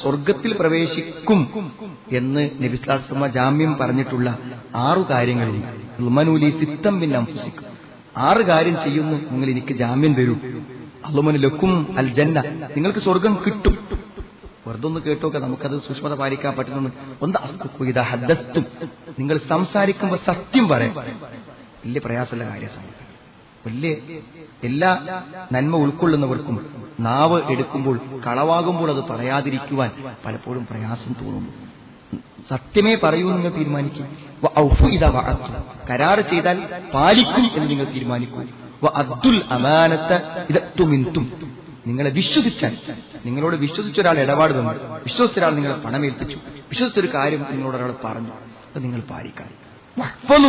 സ്വർഗത്തിൽ പ്രവേശിക്കും എന്ന് നബിസ്ലാസ്മ ജാമ്യം പറഞ്ഞിട്ടുള്ള ആറു കാര്യങ്ങളിൽ ലുമനൂലി സിത്തം പിന്നെ അംഫുസിക്കും ആറ് കാര്യം ചെയ്യുന്നു നിങ്ങൾ എനിക്ക് ജാമ്യം തരൂ. അല്ലുമനു ലക്കും അൽ ജന്ന നിങ്ങൾക്ക് സ്വർഗം കിട്ടും. വെറുതെ ഒന്ന് കേട്ടോക്കെ നമുക്കത് സൂക്ഷ്മത പാലിക്കാൻ പറ്റുന്നു ഒന്ന് അസ്തുക്കു ഇതാ ഹദ്ദസ്തും. നിങ്ങൾ സംസാരിക്കുമ്പോൾ സത്യം പറയാം. വലിയ പ്രയാസമുള്ള കാര്യം വലിയ എല്ലാ നന്മ ഉൾക്കൊള്ളുന്നവർക്കും നാവ് എടുക്കുമ്പോൾ കളവാകുമ്പോൾ അത് പറയാതിരിക്കുവാൻ പലപ്പോഴും പ്രയാസം തോന്നുന്നു. സത്യമേ പറയൂ നിങ്ങൾ തീരുമാനിക്കും. കരാർ ചെയ്താൽ പാലിക്കും എന്ന് നിങ്ങൾ തീരുമാനിക്കും. അബ്ദുൽ അമാനത്ത് ഇതത്തുമിന്തും നിങ്ങളെ വിശ്വസിച്ചാൽ നിങ്ങളോട് വിശ്വസിച്ച ഒരാൾ ഇടപാട് തന്നു വിശ്വസിച്ച ഒരാൾ നിങ്ങളെ പണമേൽപ്പിച്ചു. വിശ്വസിച്ചൊരു കാര്യം നിങ്ങളോട് ഒരാൾ പറഞ്ഞു. അത് നിങ്ങൾ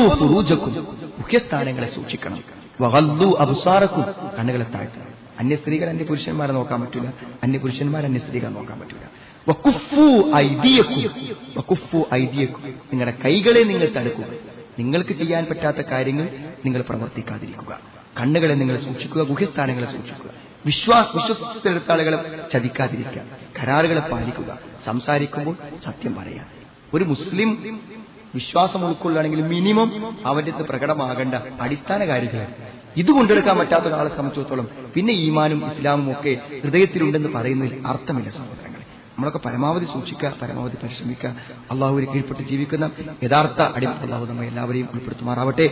ഫുറൂജക്കും. മുഖ്യസ്ഥാനങ്ങളെ സൂക്ഷിക്കണം. വഗല്ലു അബുസാറക്കും. കണ്ണുകളെ താഴ്ത്തണം. അന്യ സ്ത്രീകൾ അന്യ പുരുഷന്മാരെ നോക്കാൻ പറ്റില്ല അന്യ പുരുഷന്മാർ അന്യ സ്ത്രീകളെ നോക്കാൻ പറ്റില്ല നിങ്ങളുടെ കൈകളെ നിങ്ങൾ തടുക്കുക. നിങ്ങൾക്ക് ചെയ്യാൻ പറ്റാത്ത കാര്യങ്ങൾ നിങ്ങൾ പ്രവർത്തിക്കാതിരിക്കുക. കണ്ണുകളെ നിങ്ങൾ സൂക്ഷിക്കുക ഗുഹ്യസ്ഥാനങ്ങളെ സൂക്ഷിക്കുക. വിശ്വാസ വിശ്വസിച്ചെടുത്താളുകളെ ചതിക്കാതിരിക്കുക. കരാറുകളെ പാലിക്കുക. സംസാരിക്കുമ്പോൾ സത്യം പറയുക ഒരു മുസ്ലിം വിശ്വാസം ഉൾക്കൊള്ളുകയാണെങ്കിൽ മിനിമം അവന്റെ പ്രകടമാകേണ്ട അടിസ്ഥാന കാര്യങ്ങൾ ഇത് കൊണ്ടെടുക്കാൻ പറ്റാത്ത ഒരാളെ സംബന്ധിച്ചിടത്തോളം പിന്നെ ഈമാനും ഇസ്ലാമും ഒക്കെ ഹൃദയത്തിലുണ്ടെന്ന് പറയുന്നതിൽ അർത്ഥമില്ല സഹോദരങ്ങളെ. നമ്മളൊക്കെ പരമാവധി സൂക്ഷിക്കുക പരമാവധി പരിശ്രമിക്കുക. അള്ളാഹുവിനെ കീഴ്പ്പെട്ട് ജീവിക്കുന്ന യഥാർത്ഥ അടിമ അള്ളാഹു നമ്മെ എല്ലാവരെയും ഉൾപ്പെടുത്തുമാറാവട്ടെ.